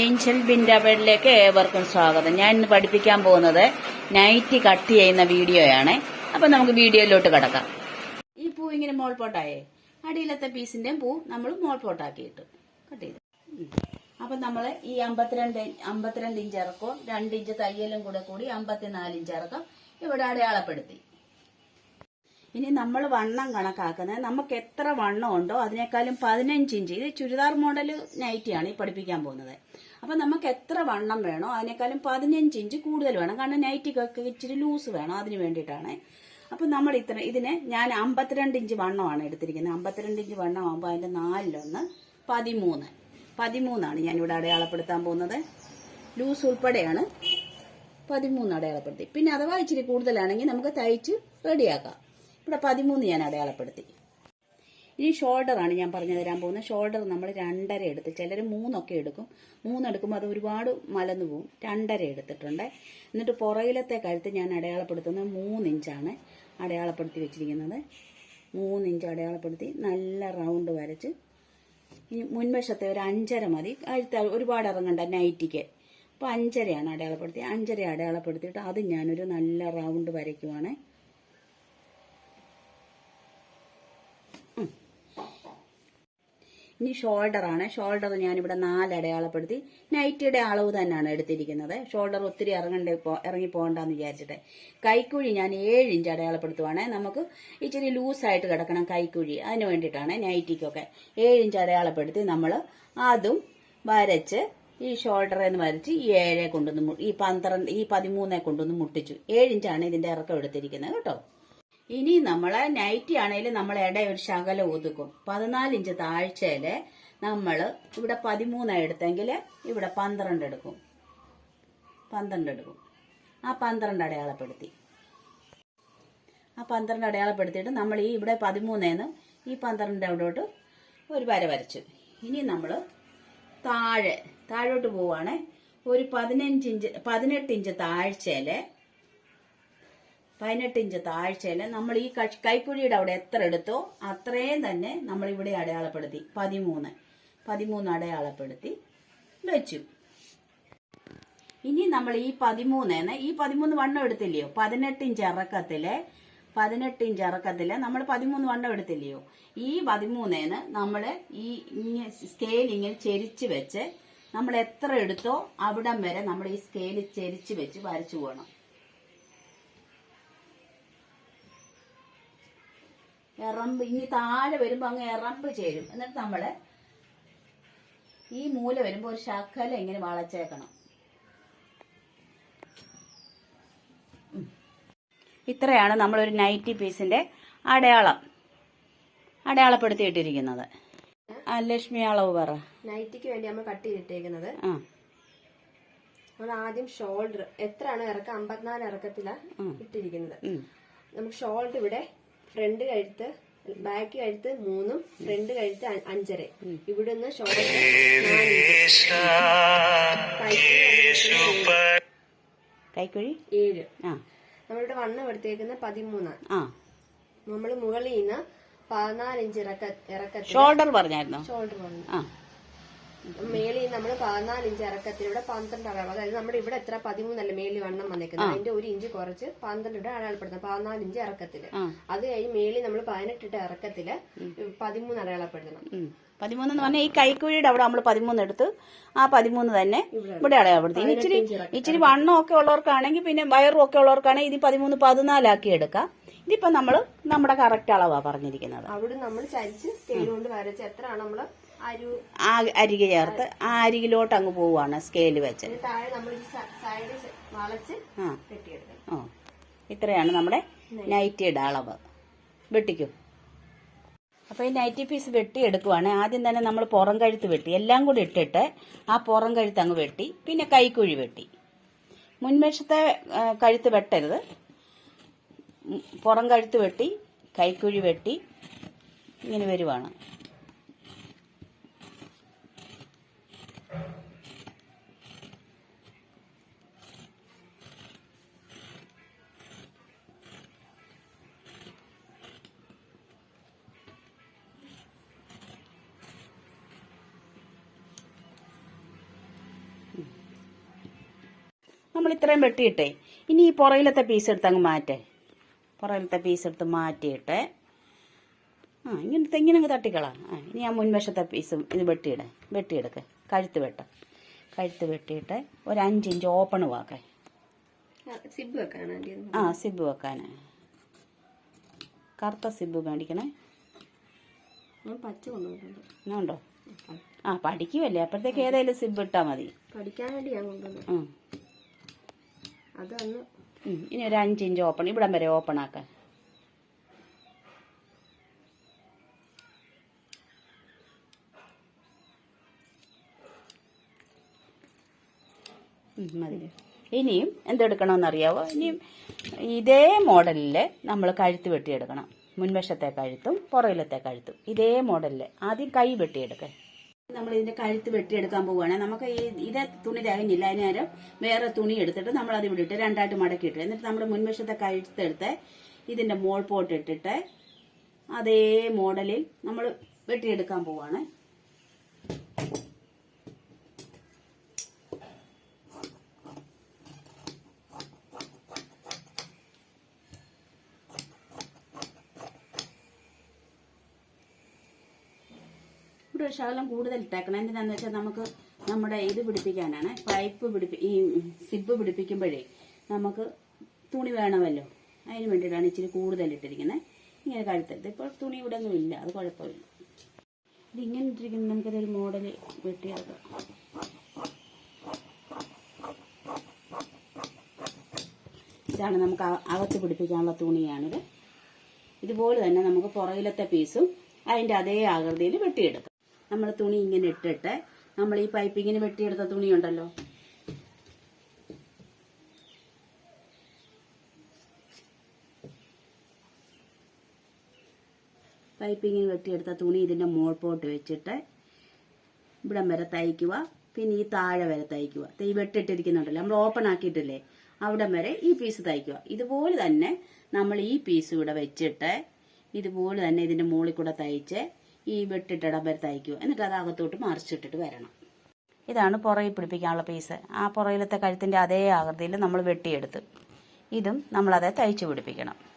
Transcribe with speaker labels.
Speaker 1: Angel ബിൻഡാബേഡിലേക്ക് ഏവർക്കും സ്വാഗതം. ഞാൻ ഇന്ന് പഠിപ്പിക്കാൻ പോകുന്നത് നൈറ്റി കട്ട് ചെയ്യുന്ന വീഡിയോയാണ്. അപ്പൊ നമുക്ക് വീഡിയോയിലോട്ട് കിടക്കാം. ഈ പൂ ഇങ്ങനെ മോൾ പോട്ടായേ? അടിയിലത്തെ പീസിന്റെ പൂ നമ്മൾ മോൾ പോട്ടാക്കിയിട്ട് കട്ട് ചെയ്ത്. അപ്പൊ നമ്മൾ ഈ അമ്പത്തിരണ്ട് അമ്പത്തിരണ്ട് ഇഞ്ച് ഇറക്കവും രണ്ട് ഇഞ്ച് തയ്യലും കൂടെ കൂടി അമ്പത്തിനാല് ഇഞ്ച് ഇറക്കം. ഇവിടെ അടയാളപ്പെടുത്തി. ഇനി നമ്മൾ വണ്ണം കണക്കാക്കുന്നത് നമുക്ക് എത്ര വണ്ണം ഉണ്ടോ അതിനേക്കാളും പതിനഞ്ച് ഇഞ്ച്. ഇത് ചുരിദാർ മോഡൽ നൈറ്റിയാണ് ഈ പഠിപ്പിക്കാൻ പോകുന്നത്. അപ്പം നമുക്ക് എത്ര വണ്ണം വേണോ അതിനേക്കാളും പതിനഞ്ച് ഇഞ്ച് കൂടുതൽ വേണം. കാരണം നൈറ്റിക്കൊക്കെ ഇച്ചിരി ലൂസ് വേണം അതിന് വേണ്ടിയിട്ടാണ്. അപ്പം നമ്മൾ ഇത്ര ഇതിന് ഞാൻ അമ്പത്തിരണ്ട് ഇഞ്ച് വണ്ണമാണ് എടുത്തിരിക്കുന്നത്. അമ്പത്തിരണ്ട് ഇഞ്ച് വണ്ണം ആകുമ്പോൾ അതിന്റെ നാലിലൊന്ന് പതിമൂന്ന്. പതിമൂന്നാണ് ഇവിടെ അടയാളപ്പെടുത്താൻ പോകുന്നത്. ലൂസ് ഉൾപ്പെടെയാണ് പതിമൂന്ന് അടയാളപ്പെടുത്തി. പിന്നെ അഥവാ ഇച്ചിരി കൂടുതലാണെങ്കിൽ നമുക്ക് തയ്ച്ച് റെഡിയാക്കാം. ഇവിടെ പതിമൂന്ന് ഞാൻ അടയാളപ്പെടുത്തി. ഇനി ഷോൾഡറാണ് ഞാൻ പറഞ്ഞു തരാൻ പോകുന്നത്. ഷോൾഡർ നമ്മൾ രണ്ടര എടുത്ത് ചിലർ മൂന്നൊക്കെ എടുക്കും. മൂന്നെടുക്കുമ്പോൾ അത് ഒരുപാട് മലന്നു പോകും രണ്ടര എടുത്തിട്ടുണ്ട്. എന്നിട്ട് പുറകിലത്തെ കഴുത്ത് ഞാൻ അടയാളപ്പെടുത്തുന്നത് മൂന്നിഞ്ചാണ് അടയാളപ്പെടുത്തി വെച്ചിരിക്കുന്നത്. മൂന്നിഞ്ച് അടയാളപ്പെടുത്തി നല്ല റൗണ്ട് വരച്ച് ഈ മുൻവശത്തെ ഒരു അഞ്ചര മതി. കഴുത്ത് ഒരുപാട് ഇറങ്ങണ്ട നൈറ്റിക്ക് അപ്പോൾ അഞ്ചരയാണ് അടയാളപ്പെടുത്തി അഞ്ചര അടയാളപ്പെടുത്തിയിട്ട് അത് ഞാനൊരു നല്ല റൗണ്ട് വരയ്ക്കുവാണ്. ഇനി ഷോൾഡർ ആണ്. ഷോൾഡർ ഞാനിവിടെ നാല് അടയാളപ്പെടുത്തി. നൈറ്റിയുടെ അളവ് തന്നെയാണ് എടുത്തിരിക്കുന്നത്. ഷോൾഡർ ഒത്തിരി ഇറങ്ങണ്ട ഇറങ്ങി പോകണ്ടെന്ന് വിചാരിച്ചിട്ട്. കൈക്കുഴി ഞാൻ ഏഴ് ഇഞ്ച് അടയാളപ്പെടുത്തുവാണേ. നമുക്ക് ഇച്ചിരി ലൂസായിട്ട് കിടക്കണം കൈക്കുഴി. അതിന് വേണ്ടിയിട്ടാണ് നൈറ്റിക്കൊക്കെ ഏഴ് ഇഞ്ച് അടയാളപ്പെടുത്തി നമ്മൾ അതും വരച്ച് ഈ ഷോൾഡറിൽ നിന്ന് വരച്ച് ഈ ഏഴെ കൊണ്ടൊന്ന് ഈ പന്ത്രണ്ട് ഈ പതിമൂന്നെ കൊണ്ടൊന്ന് മുട്ടിച്ചു. ഏഴ് ഇഞ്ചാണ് ഇതിന്റെ ഇറക്കം എടുത്തിരിക്കുന്നത് കേട്ടോ. ഇനി നമ്മൾ നൈറ്റി ആണെങ്കിലും നമ്മൾ ഇട ഒരു ശകലം ഒതുക്കും. പതിനാല് ഇഞ്ച് താഴ്ചയിൽ നമ്മൾ ഇവിടെ പതിമൂന്നാണ് എടുത്തെങ്കിൽ ഇവിടെ പന്ത്രണ്ട് എടുക്കും. പന്ത്രണ്ട് എടുക്കും. ആ പന്ത്രണ്ട് അടയാളപ്പെടുത്തി. ആ പന്ത്രണ്ട് അടയാളപ്പെടുത്തിയിട്ട് നമ്മൾ ഈ ഇവിടെ പതിമൂന്നേന്ന് ഈ പന്ത്രണ്ട് അവിടോട്ട് ഒരു വര വരച്ചു. ഇനി നമ്മൾ താഴെ താഴോട്ട് പോവാണ്. ഒരു പതിനഞ്ച് ഇഞ്ച് പതിനെട്ട് ഇഞ്ച് താഴ്ചയിൽ പതിനെട്ട് ഇഞ്ച് താഴ്ചയിൽ നമ്മൾ ഈ കൈക്കുഴിയുടെ അവിടെ എത്ര എടുത്തോ അത്രയും തന്നെ നമ്മൾ ഇവിടെ അടയാളപ്പെടുത്തി. പതിമൂന്ന്. പതിമൂന്ന് അടയാളപ്പെടുത്തി വെച്ചു. ഇനി നമ്മൾ ഈ പതിമൂന്നേന്ന് ഈ പതിമൂന്ന് വണ്ണം എടുത്തില്ലയോ? പതിനെട്ട് ഇഞ്ച് ഇറക്കത്തിലെ പതിനെട്ട് ഇഞ്ച് ഇറക്കത്തിൽ നമ്മൾ പതിമൂന്ന് വണ്ണം എടുത്തില്ലയോ? ഈ പതിമൂന്നേന്ന് നമ്മൾ ഈ സ്കെയിലിങ്ങിൽ ചെരിച്ച് വെച്ച് നമ്മൾ എത്ര എടുത്തോ അവിടം വരെ നമ്മൾ ഈ സ്കെയിൽ ചെരിച്ച് വെച്ച് വരച്ചു പോകണം എറമ്പ് ഇനി താഴെ വരുമ്പോ അങ്ങ് എറമ്പ് ചേരും. എന്നിട്ട് നമ്മൾ ഈ മൂല വരുമ്പോ ഒരു ശക്കല ഇങ്ങനെ വളച്ചേക്കണം. ഇത്രയാണ് നമ്മളൊരു നൈറ്റി പീസിന്റെ അടയാളം. അടയാളപ്പെടുത്തിയിട്ടിരിക്കുന്നത്. ലക്ഷ്മി അളവ് പറ.
Speaker 2: നൈറ്റിക്ക് വേണ്ടി നമ്മൾ കട്ട് ചെയ്തിട്ടേക്കുന്നത്. നമ്മൾ ആദ്യം ഷോൾഡർ എത്രയാണ് ഇറക്കം? അമ്പത്തിനാല് ഇറക്കത്തിലാണ് ഇട്ടിരിക്കുന്നത്. നമുക്ക് ഷോൾഡർ ഇവിടെ ഫ്രണ്ട് കഴുത്ത് ബാക്ക് കഴുത്ത് മൂന്നും ഫ്രണ്ട് കഴുത്ത് അഞ്ചര. ഇവിടുന്ന് ഷോൾഡർ
Speaker 1: കൈക്കുഴി?
Speaker 2: ഏഴ്.
Speaker 1: ആ.
Speaker 2: നമ്മളിവിടെ വണ്ണം എടുത്തേക്കുന്ന പതിമൂന്നാണ്.
Speaker 1: ആ.
Speaker 2: നമ്മൾ മുകളിൽ നിന്ന് പതിനാലിഞ്ച് ഇറക്ക ഇറക്കത്തിൽ
Speaker 1: ഷോൾഡർ പറഞ്ഞായിരുന്നോ?
Speaker 2: ഷോൾഡർ വന്നു.
Speaker 1: ആ
Speaker 2: മേളിൽ നമ്മൾ പതിനാല് ഇഞ്ച് ഇറക്കത്തിലൂടെ പന്ത്രണ്ട് അളവ് അതായത് നമ്മുടെ ഇവിടെ എത്ര? പതിമൂന്നല്ല മേളി വണ്ണം വന്നേക്കുന്നത്. അതിന്റെ ഒരു ഇഞ്ച് കുറച്ച് പന്ത്രണ്ട് ഇവിടെ അടയാളപ്പെടുത്തുന്നത്. പതിനാല് ഇഞ്ച്
Speaker 1: ഇറക്കത്തിൽ.
Speaker 2: അത് കഴിഞ്ഞ് മേളി നമ്മൾ പതിനെട്ടിട്ട് ഇറക്കത്തിൽ പതിമൂന്ന് അടയാളപ്പെടുത്തണം.
Speaker 1: പതിമൂന്ന് എന്ന് പറഞ്ഞാൽ ഈ കൈക്കുഴിയുടെ അവിടെ നമ്മൾ പതിമൂന്ന് എടുത്ത് ആ പതിമൂന്ന് തന്നെ ഇവിടെ അടയാളപ്പെടുത്തി. ഇനി ഇച്ചിരി ഇച്ചിരി വണ്ണം ഒക്കെ ഉള്ളവർക്കാണെങ്കിൽ പിന്നെ വയറും ഒക്കെ ഉള്ളവർക്കാണെങ്കിൽ ഇത് പതിമൂന്ന് പതിനാലാക്കി എടുക്കാം. ഇതിപ്പോ നമ്മൾ നമ്മുടെ കറക്റ്റ് അളവാ പറഞ്ഞിരിക്കുന്നത്.
Speaker 2: അവിടെ നമ്മൾ ചരിച്ച് സ്കെയിൽ കൊണ്ട് വരച്ച് എത്രയാണ് നമ്മൾ അരു
Speaker 1: ആ അരികെ ചേർത്ത് ആ അരികിലോട്ട് അങ്ങ് പോവാണ് സ്കെയിൽ വെച്ച് ആ. ഓ ഇത്രയാണ് നമ്മുടെ നൈറ്റിയുടെ അളവ്. വെട്ടിക്കും? അപ്പോൾ ഈ നൈറ്റി പീസ് വെട്ടി എടുക്കുവാണ് ആദ്യം തന്നെ നമ്മൾ പുറം കഴുത്ത് വെട്ടി. എല്ലാം കൂടി ഇട്ടിട്ട് ആ പുറം കഴുത്ത് അങ്ങ് വെട്ടി. പിന്നെ കൈക്കുഴി വെട്ടി. മുൻവശത്തെ കഴുത്ത് വെട്ടരുത്. പുറം കഴുത്ത് വെട്ടി കൈക്കുഴി വെട്ടി ഇങ്ങനെ വരുവാണ്. നമ്മൾ ഇത്രയും വെട്ടിയിട്ടെ. ഇനി ഈ പുറയിലത്തെ പീസ് എടുത്ത് അങ്ങ് മാറ്റേ. പുറയിലത്തെ പീസ് എടുത്ത് മാറ്റിയിട്ട് ആ ഇങ്ങനെ അങ്ങ് തട്ടിക്കളാം. ആ ഇനി ആ മുൻവശത്തെ പീസും ഇത് വെട്ടിയിട വെട്ടിയെടുക്ക്. കഴുത്ത് വെട്ട. കഴുത്ത് വെട്ടിയിട്ട് ഒരു അഞ്ചിഞ്ച് ഓപ്പൺ വാക്കേ.
Speaker 2: സിബ് വെക്കാനാണ്.
Speaker 1: ആ സിബ് വെക്കാൻ കറുത്ത സിബ് മേടിക്കണേ.
Speaker 2: പച്ച
Speaker 1: ആ പഠിക്കുമല്ലേ അപ്പോഴത്തേക്ക് ഏതായാലും സിബ് ഇട്ടാ മതി.
Speaker 2: പഠിക്കാൻ വേണ്ടി ഞാൻ കൊണ്ടുവന്നത്
Speaker 1: ഇനി ഒരു അഞ്ചിഞ്ച് ഓപ്പൺ ഇവിടം വരെ ഓപ്പൺ ആക്കാൻ ഇനി ഇനിയും എന്തെടുക്കണമെന്നറിയാവോ? ഇനിയും ഇതേ മോഡലിൽ നമ്മൾ കഴുത്ത് വെട്ടിയെടുക്കണം. മുൻവശത്തെ കഴുത്തും പുറകിലത്തെ കഴുത്തും. ഇതേ മോഡലിൽ ആദ്യം കൈ വെട്ടിയെടുക്കാൻ നമ്മൾ ഇതിന്റെ കഴുത്ത് വെട്ടിയെടുക്കാൻ പോവുകയാണ്. നമുക്ക് ഈ ഇതേ തുണി തികഞ്ഞില്ല അതിന് നേരം വേറെ തുണി എടുത്തിട്ട് നമ്മൾ അത് ഇവിടെ ഇട്ട് രണ്ടായിട്ട് മടക്കിയിട്ട് എന്നിട്ട് നമ്മൾ മുൻവശത്തെ കഴുത്തെടുത്ത് ഇതിന്റെ മോൾ പോട്ട് ഇട്ടിട്ട് അതേ മോഡലിൽ നമ്മൾ വെട്ടിയെടുക്കാൻ പോവാണ് ഒരു ശകലം കൂടുതൽ ഇട്ടേക്കണം. എന്തിനാന്ന് വെച്ചാൽ നമുക്ക് നമ്മുടെ ഇത് പിടിപ്പിക്കാനാണ്. പൈപ്പ് പിടിപ്പി ഈ സിബ് പിടിപ്പിക്കുമ്പോഴേ നമുക്ക് തുണി വേണമല്ലോ. അതിന് വേണ്ടിയിട്ടാണ് ഇച്ചിരി കൂടുതൽ ഇട്ടിരിക്കുന്നത് ഇങ്ങനെ കഴുത്തെടുത്ത്. ഇപ്പോൾ തുണി ഇവിടെ ഒന്നും ഇല്ല. അത് കുഴപ്പമില്ല. ഇതിങ്ങനെ ഇട്ടിരിക്കുന്നത് നമുക്കതൊരു മോഡൽ വെട്ടിയെടുക്കാം ഇതാണ് നമുക്ക് അകത്ത് പിടിപ്പിക്കാനുള്ള തുണിയാണിത്. ഇതുപോലെ തന്നെ നമുക്ക് പുറകിലത്തെ പീസും അതിന്റെ അതേ ആകൃതിയിൽ വെട്ടിയെടുക്കാം. നമ്മൾ തുണി ഇങ്ങനെ ഇട്ടിട്ട് നമ്മൾ ഈ പൈപ്പിങ്ങിന് വെട്ടിയെടുത്ത തുണിയുണ്ടല്ലോ പൈപ്പിങ്ങിന് വെട്ടിയെടുത്ത തുണി ഇതിന്റെ മോൾപോട്ട് വെച്ചിട്ട് ഇവിടം വരെ തയ്ക്കുക. പിന്നെ ഈ താഴെ വരെ തയ്ക്കുക. ഈ വെട്ടിട്ടിരിക്കുന്നുണ്ടല്ലോ. നമ്മൾ ഓപ്പൺ ആക്കിയിട്ടില്ലേ? അവിടം വരെ ഈ പീസ് തയ്ക്കുക. ഇതുപോലെ തന്നെ നമ്മൾ ഈ പീസ് ഇവിടെ വെച്ചിട്ട് ഇതുപോലെ തന്നെ ഇതിന്റെ മുകളിൽ കൂടെ തയ്ച്ച് ഈ വെട്ടിട്ടിടം വരെ എന്നിട്ട് അത് അകത്തോട്ട് മറിച്ചിട്ടിട്ട് വരണം. ഇതാണ് പുറകിൽ പിടിപ്പിക്കാനുള്ള പീസ്. ആ പുറയിലത്തെ കഴുത്തിന്റെ അതേ ആകൃതിയിൽ നമ്മൾ വെട്ടിയെടുത്ത്. ഇതും നമ്മളത് തയ്ച്ചു പിടിപ്പിക്കണം.